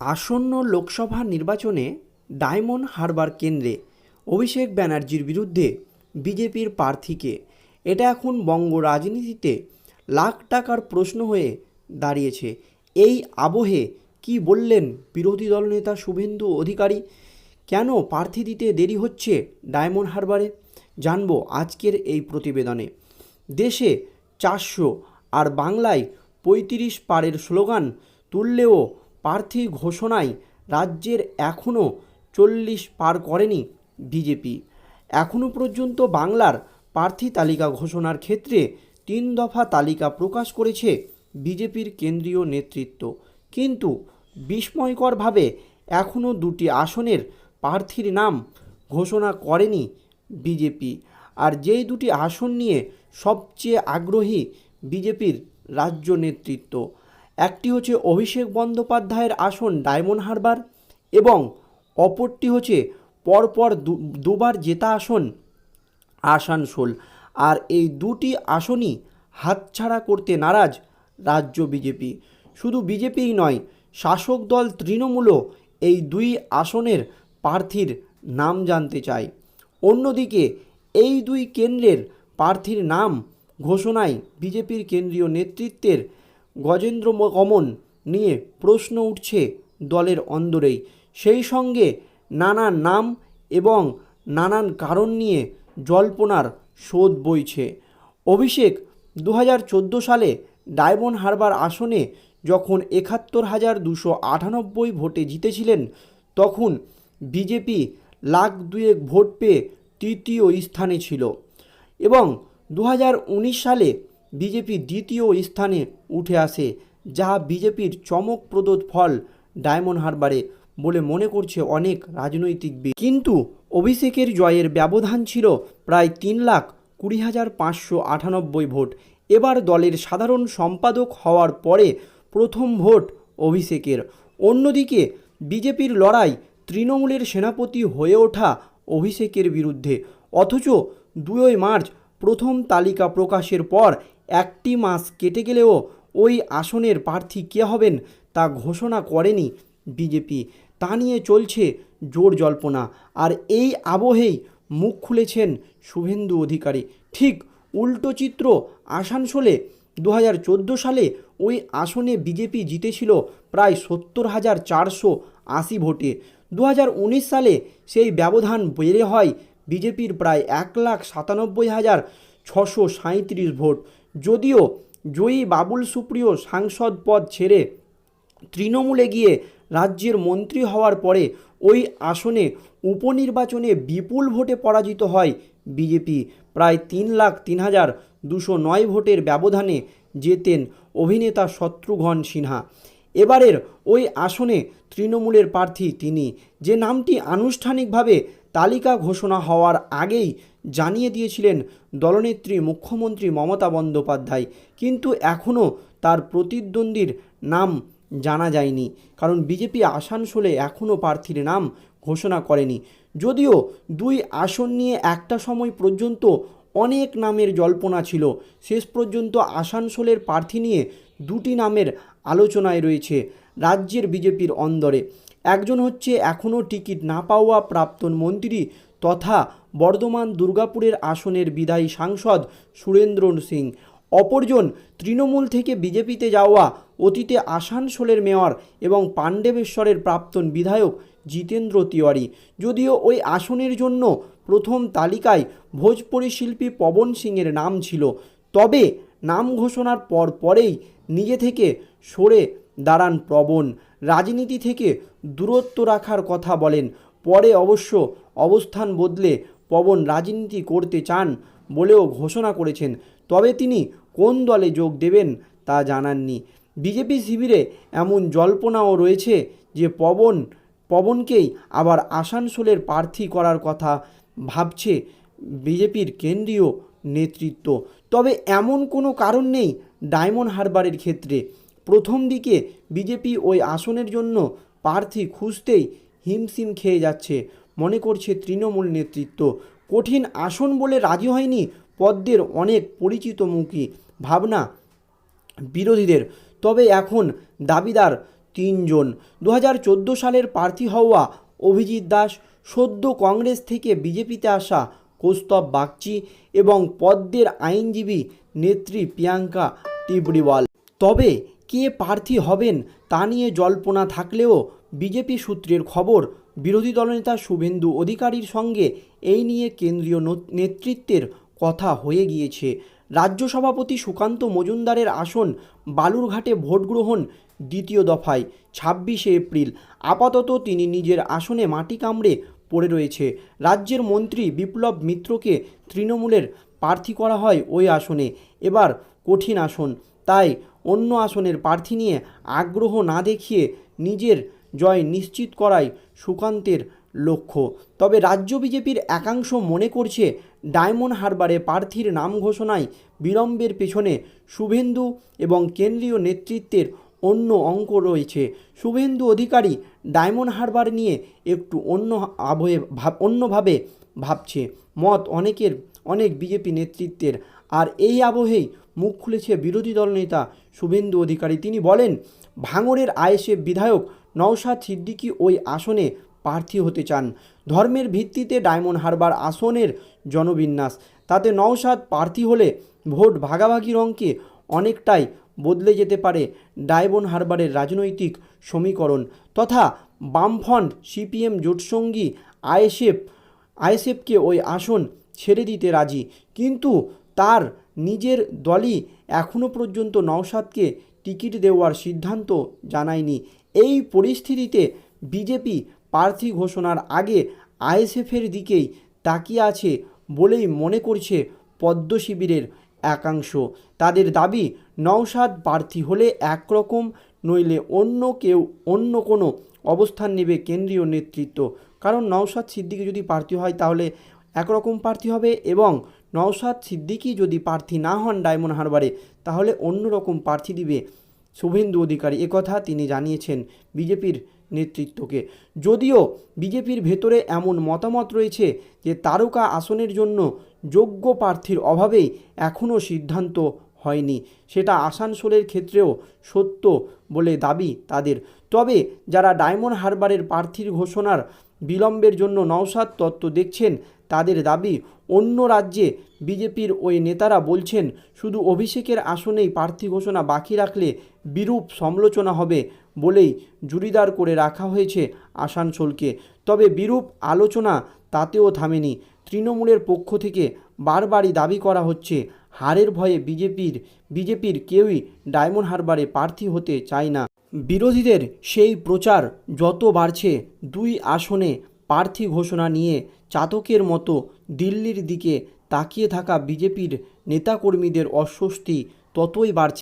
আসন্ন লোকসভা নির্বাচনে ডায়মন্ড হারবার কেন্দ্রে অভিষেক ব্যানার্জির বিরুদ্ধে বিজেপির প্রার্থীকে। এটা এখন বঙ্গ রাজনীতিতে লাখ টাকার প্রশ্ন হয়ে দাঁড়িয়েছে। এই আবহে কি বললেন বিরোধী দলনেতা শুভেন্দু অধিকারী? কেন প্রার্থী দিতে দেরি হচ্ছে ডায়মন্ড হারবারে? জানব আজকের এই প্রতিবেদনে। দেশে চারশো আর বাংলায় পঁয়ত্রিশ পারের স্লোগান, তুললেও প্রার্থী ঘোষণায় রাজ্যের এখনও চল্লিশ পার করেনি বিজেপি। এখনও পর্যন্ত বাংলার প্রার্থী তালিকা ঘোষণার ক্ষেত্রে তিন দফা তালিকা প্রকাশ করেছে বিজেপির কেন্দ্রীয় নেতৃত্ব। কিন্তু বিস্ময়করভাবে এখনও দুটি আসনের প্রার্থীর নাম ঘোষণা করেনি বিজেপি। আর যেই দুটি আসন নিয়ে সবচেয়ে আগ্রহী বিজেপির রাজ্য নেতৃত্ব একটি হচ্ছে অভিষেক বন্দ্যোপাধ্যায়ের আসন ডায়মন্ড হারবার এবং অপরটি হচ্ছে পরপর দুবার জেতা আসন আসানসোল। আর এই দুটি আসনই হাতছাড়া করতে নারাজ রাজ্য বিজেপি। শুধু বিজেপিই নয়, শাসক দল তৃণমূলও এই দুই আসনের প্রার্থীর নাম জানতে চায়। অন্যদিকে এই দুই কেন্দ্রের প্রার্থীর নাম ঘোষণায় বিজেপির কেন্দ্রীয় নেতৃত্বের গজেন্দ্র কমন নিয়ে প্রশ্ন উঠছে দলের অন্দরেই। সেই সঙ্গে নানা নাম এবং নানান কারণ নিয়ে জল্পনার শোধ বইছে। অভিষেক দু হাজার চোদ্দ সালে ডায়মন্ড হারবার আসনে যখন একাত্তর হাজার দুশো আটানব্বই ভোটে জিতেছিলেন, তখন বিজেপি লাখ দুয়েক ভোট পেয়ে তৃতীয় স্থানে ছিল এবং দু হাজার উনিশ সালে বিজেপি দ্বিতীয় স্থানে উঠে আসে যা বিজেপির চমকপ্রদ ফল ডায়মন্ড হারবারে বলে মনে করছে অনেক রাজনৈতিকবিদ কিন্তু অভিষেকের জয়ের ব্যবধান ছিল প্রায় তিন লাখ কুড়ি হাজার পাঁচশো আটানব্বই ভোট। এবার দলের সাধারণ সম্পাদক হওয়ার পরে প্রথম ভোট অভিষেকের। অন্যদিকে বিজেপির লড়াই তৃণমূলের সেনাপতি হয়ে ওঠা অভিষেকের বিরুদ্ধে। অথচ দুই মার্চ প্রথম তালিকা প্রকাশের পর একটি মাস কেটে গেলেও ওই আসনের প্রার্থী কে হবেন তা ঘোষণা করেনি বিজেপি। তা নিয়ে চলছে জোর জল্পনা। আর এই আবহেই মুখ খুলেছেন শুভেন্দু অধিকারী। ঠিক উল্টো চিত্র আসানসোলে দু হাজার চোদ্দ সালে ওই আসনে বিজেপি জিতেছিল প্রায় সত্তর হাজার চারশো আশি ভোটে। দু হাজার উনিশ সালে সেই ব্যবধান বেড়ে হয় বিজেপির প্রায় এক লাখ সাতানব্বই হাজার ছশো সাঁইত্রিশ ভোট। যদিও জয়ী বাবুল সুপ্রিয় সাংসদ পদ ছেড়ে তৃণমূলে গিয়ে রাজ্যের মন্ত্রী হওয়ার পরে ওই আসনে উপনির্বাচনে বিপুল ভোটে পরাজিত হয় বিজেপি। প্রায় তিন লাখ তিন হাজার দুশো নয় ভোটের ব্যবধানে জেতেন অভিনেতা শত্রুঘ্ন সিনহা। এবারের ওই আসনে তৃণমূলের প্রার্থী তিনি। যে নামটি আনুষ্ঠানিকভাবে তালিকা ঘোষণা হওয়ার আগেই জানিয়ে দিয়েছিলেন দলনেত্রী মুখ্যমন্ত্রী মমতা বন্দ্যোপাধ্যায়। কিন্তু এখনও তার প্রতিদ্বন্দ্বীর নাম জানা যায়নি। কারণ বিজেপি আসানসোলে এখনও প্রার্থীর নাম ঘোষণা করেনি। যদিও দুই আসন নিয়ে একটা সময় পর্যন্ত অনেক নামের জল্পনা ছিল। শেষ পর্যন্ত আসানসোলের প্রার্থী নিয়ে দুটি নামের আলোচনায় রয়েছে রাজ্যের বিজেপির অন্দরে। একজন হচ্ছে এখনও টিকিট না পাওয়া প্রাক্তন মন্ত্রী তথা বর্ধমান দুর্গাপুরের আসনের বিদায়ী সাংসদ সুরেন্দ্র সিং। অপরজন তৃণমূল থেকে বিজেপিতে যাওয়া অতীতে আসানসোলের মেয়র এবং পাণ্ডবেশ্বরের প্রাক্তন বিধায়ক জিতেন্দ্র তিওয়ারি। যদিও ওই আসনের জন্য প্রথম তালিকায় ভোজপুরি শিল্পী পবন সিংয়ের নাম ছিল, তবে নাম ঘোষণার পর পরেই নিজে থেকে সরে দাঁড়ান প্রবণ। রাজনীতি থেকে দূরত্ব রাখার কথা বলেন, পরে অবশ্য অবস্থান বদলে পবন রাজনীতি করতে চান বলেও ঘোষণা করেছেন। তবে তিনি কোন দলে যোগ দেবেন তা জানাননি। বিজেপি শিবিরে এমন জল্পনাও রয়েছে যে পবন, পবনকেই আবার আসানসোলের প্রার্থী করার কথা ভাবছে বিজেপির কেন্দ্রীয় নেতৃত্ব। তবে এমন কোনো কারণ নেই ডায়মন্ড হারবারের ক্ষেত্রে। প্রথম দিকে বিজেপি ওই আসনের জন্য প্রার্থী খুঁজতেই হিমশিম খেয়ে যাচ্ছে। মনে করছে তৃণমূল নেতৃত্ব। কঠিন আসন বলে রাজি হয়নি পদ্মের অনেক পরিচিত মুখী, ভাবনা বিরোধীদের। তবে এখন দাবিদার তিনজন। দু হাজার চোদ্দ সালের প্রার্থী হওয়া অভিজিৎ দাস, সদ্য কংগ্রেস থেকে বিজেপিতে আসা কৌস্তব বাগচি এবং পদ্মের আইনজীবী নেত্রী প্রিয়াঙ্কা টিবরিওয়াল তবে কে প্রার্থী হবেন তা নিয়ে জল্পনা থাকলেও বিজেপি সূত্রের খবর বিরোধী দলনেতা শুভেন্দু অধিকারীর সঙ্গে এই নিয়ে কেন্দ্রীয় নেতৃত্বের কথা হয়ে গিয়েছে। রাজ্য সভাপতি সুকান্ত মজুমদারের আসন বালুরঘাটে ভোট গ্রহণ দ্বিতীয় দফায়, ছাব্বিশে এপ্রিল। আপাতত তিনি নিজের আসনে মাটি কামড়ে পড়ে রয়েছে। রাজ্যের মন্ত্রী বিপ্লব মিত্রকে তৃণমূলের প্রার্থী করা হয় ওই আসনে। এবার কঠিন আসন। তাই অন্য আসনের প্রার্থী নিয়ে আগ্রহ না দেখিয়ে নিজের জয় নিশ্চিত করাই সুকান্তের লক্ষ্য। তবে রাজ্য বিজেপির একাংশ মনে করছে ডায়মন্ড হারবারে প্রার্থীর নাম ঘোষণায় বিলম্বের পেছনে শুভেন্দু এবং কেন্দ্রীয় নেতৃত্বের অন্য অঙ্ক রয়েছে। শুভেন্দু অধিকারী ডায়মন্ড হারবার নিয়ে একটু অন্য আবহে ভাব, অন্যভাবে ভাবছে। মত অনেকের, অনেক বিজেপি নেতৃত্বের। আর এই আবহেই মুখ খুলেছে বিরোধী দলনেতা শুভেন্দু অধিকারী। তিনি বলেন, ভাঙড়ের আইএসএফ বিধায়ক নওশাদ সিদ্দিকী ওই আসনে প্রার্থী হতে চান। ধর্মের ভিত্তিতে ডায়মন্ড হারবার আসনের জনবিন্যাস। তাতে নওশাদ প্রার্থী হলে ভোট ভাগাভাগির অঙ্কে অনেকটাই বদলে যেতে পারে ডায়মন্ড হারবারের রাজনৈতিক সমীকরণ। তথা বামফ্রন্ট সিপিএম জোটসঙ্গী আইএসএফ, আইএসএফকে ওই আসন ছেড়ে দিতে রাজি। কিন্তু তার নিজের দলই এখনও পর্যন্ত নওশাদকে টিকিট দেওয়ার সিদ্ধান্ত জানায়নি। এই পরিস্থিতিতে বিজেপি প্রার্থী ঘোষণার আগে আইএসএফের দিকেই তাকিয়ে আছে বলেই মনে করছে পদ্ম শিবিরের একাংশ। তাদের দাবি, নওশাদ প্রার্থী হলে একরকম, নইলে অন্য কেউ অন্য কোনো অবস্থান নেবে কেন্দ্রীয় নেতৃত্ব। কারণ নওশাদ সিদ্দিকি যদি প্রার্থী হয় তাহলে একরকম প্রার্থী হবে এবং নওশাদ সিদ্দিকি যদি প্রার্থী না হন ডায়মন্ড হারবারে তাহলে অন্য রকম প্রার্থী দিবে শুভেন্দু অধিকারী। একথা তিনি জানিয়েছেন বিজেপির নেতৃত্বকে। যদিও বিজেপির ভেতরে এমন মতামত রয়েছে যে তারকা আসনের জন্য যোগ্য প্রার্থীর অভাবেই এখনও সিদ্ধান্ত হয়নি। সেটা আসানসোলের ক্ষেত্রেও সত্য বলে দাবি তাদের। তবে যারা ডায়মন্ড হারবারের প্রার্থীর ঘোষণার বিলম্বের জন্য নওশাদ তত্ত্ব দেখছেন তাদের দাবি, অন্য রাজ্যে বিজেপির ওই নেতারা বলছেন, শুধু অভিষেকের আসনেই প্রার্থী ঘোষণা বাকি রাখলে বিরূপ সমালোচনা হবে বলেই জুরিদার করে রাখা হয়েছে আসানসোলকে। তবে বিরূপ আলোচনা তাতেও থামেনি। তৃণমূলের পক্ষ থেকে বারবারই দাবি করা হচ্ছে, হারের ভয়ে বিজেপির বিজেপির কেউই ডায়মন্ড হারবারে প্রার্থী হতে চায় না। বিরোধীদের সেই প্রচার যত বাড়ছে, দুই আসনে প্রার্থী ঘোষণা নিয়ে চাতকের মতো দিল্লির দিকে তাকিয়ে থাকা বিজেপির নেতাকর্মীদের অস্বস্তি ততই বাড়ছে।